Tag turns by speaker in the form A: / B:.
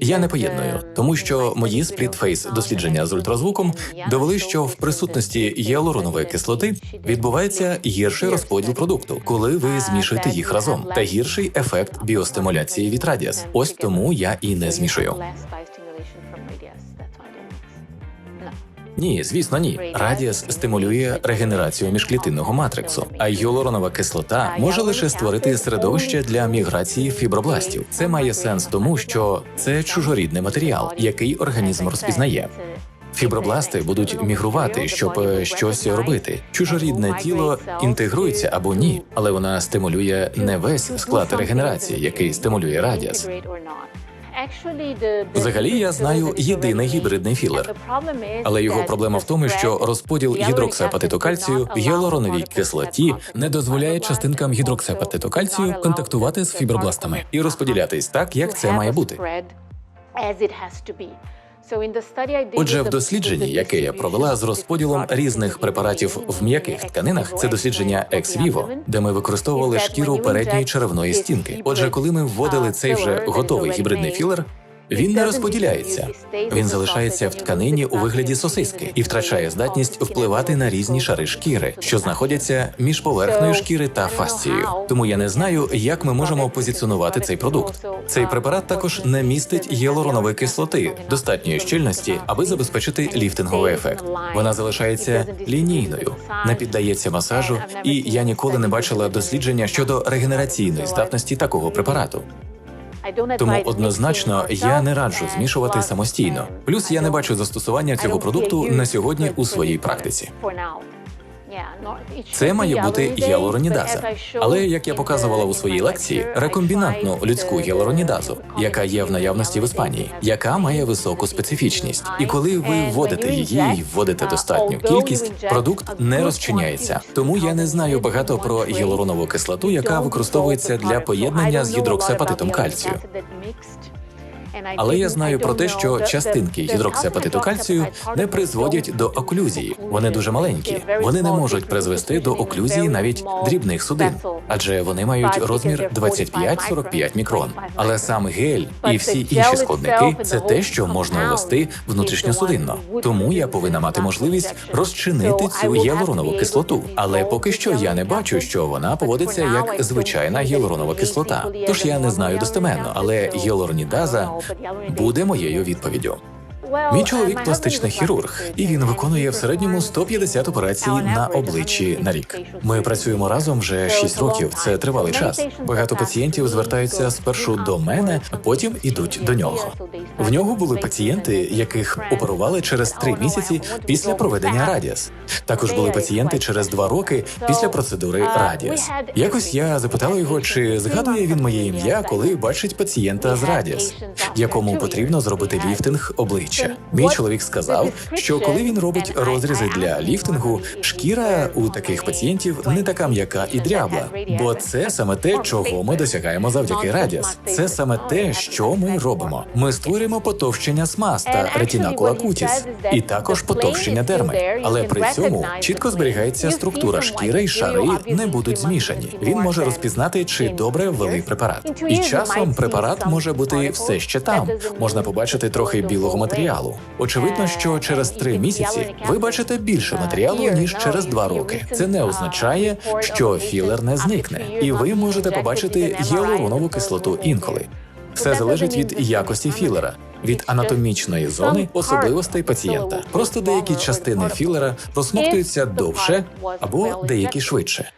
A: Я не поєдную, тому що мої сплітфейс дослідження з ультразвуком довели, що в присутності гіалуронової кислоти відбувається гірший розподіл продукту, коли ви змішуєте їх разом, та гірший ефект біостимуляції від радіас. Ось тому я і не змішую. Ні, звісно, ні. Радіас стимулює регенерацію міжклітинного матриксу, а гіалуронова кислота може лише створити середовище для міграції фібробластів. Це має сенс тому, що це чужорідний матеріал, який організм розпізнає. Фібробласти будуть мігрувати, щоб е, щось робити. Чужорідне тіло інтегрується або ні, але вона стимулює не весь склад регенерації, який стимулює радіас. Взагалі, я знаю єдиний гібридний філер. Але його проблема в тому, що розподіл гідроксиапатиту кальцію в гіалуроновій кислоті не дозволяє частинкам гідроксиапатиту кальцію контактувати з фібробластами і розподілятись так, як це має бути. Отже, в дослідженні, яке я провела з розподілом різних препаратів в м'яких тканинах, це дослідження vivo, де ми використовували шкіру передньої черевної стінки. Отже, коли ми вводили цей вже готовий гібридний філер, він не розподіляється. Він залишається в тканині у вигляді сосиски і втрачає здатність впливати на різні шари шкіри, що знаходяться між поверхнею шкіри та фасцією. Тому я не знаю, як ми можемо позиціонувати цей продукт. Цей препарат також не містить гіалуронової кислоти достатньої щільності, аби забезпечити ліфтинговий ефект. Вона залишається лінійною, не піддається масажу, і я ніколи не бачила дослідження щодо регенераційної здатності такого препарату. Тому однозначно я не раджу змішувати самостійно. Плюс я не бачу застосування цього продукту на сьогодні у своїй практиці. Це має бути гіалуронідаза. Але як я показувала у своїй лекції, рекомбінантну людську гіалуронідазу, яка є в наявності в Іспанії, яка має високу специфічність. І коли ви вводите її і вводите достатню кількість, продукт не розчиняється. Тому я не знаю багато про гіалуронову кислоту, яка використовується для поєднання з гідроксиапатитом кальцію. Але я знаю про те, що частинки гідроксиапатиту кальцію не призводять до оклюзії. Вони дуже маленькі. Вони не можуть призвести до оклюзії навіть дрібних судин, адже вони мають розмір 25-45 мікрон. Але сам гель і всі інші складники це те, що можна ввести внутрішньосудинно. Тому я повинна мати можливість розчинити цю гіалуронову кислоту. Але поки що я не бачу, що вона поводиться як звичайна гіалуронова кислота. Тож я не знаю достеменно, але гіалуронідаза буде моєю відповіддю. Мій чоловік пластичний хірург, і він виконує в середньому 150 операцій на обличчі на рік. Ми працюємо разом вже 6 років. Це тривалий час. Багато пацієнтів звертаються спершу до мене, а потім ідуть до нього. В нього були пацієнти, яких оперували через 3 місяці після проведення радіас. Також були пацієнти через 2 роки після процедури радіас. Якось я запитала його, чи згадує він моє ім'я, коли бачить пацієнта з радіас, якому потрібно зробити ліфтинг обличчя. Мій чоловік сказав, що коли він робить розрізи для ліфтингу, шкіра у таких пацієнтів не така м'яка і дрябла, бо це саме те, чого ми досягаємо завдяки радіас. Це саме те, що ми робимо. Ми створюємо потовщення смаз та ретінакула кутіс, і також потовщення дерми. Але при цьому чітко зберігається структура шкіри і шари не будуть змішані. Він може розпізнати, чи добре ввели препарат. І часом препарат може бути все ще там. Можна побачити трохи білого матеріалу. Очевидно, що через три місяці ви бачите більше матеріалу ніж через два роки. Це не означає, що філер не зникне, і ви можете побачити гіалуронову кислоту інколи. Все залежить від якості філера, від анатомічної зони, особливостей пацієнта. Просто деякі частини філера просмоктуються довше або деякі швидше.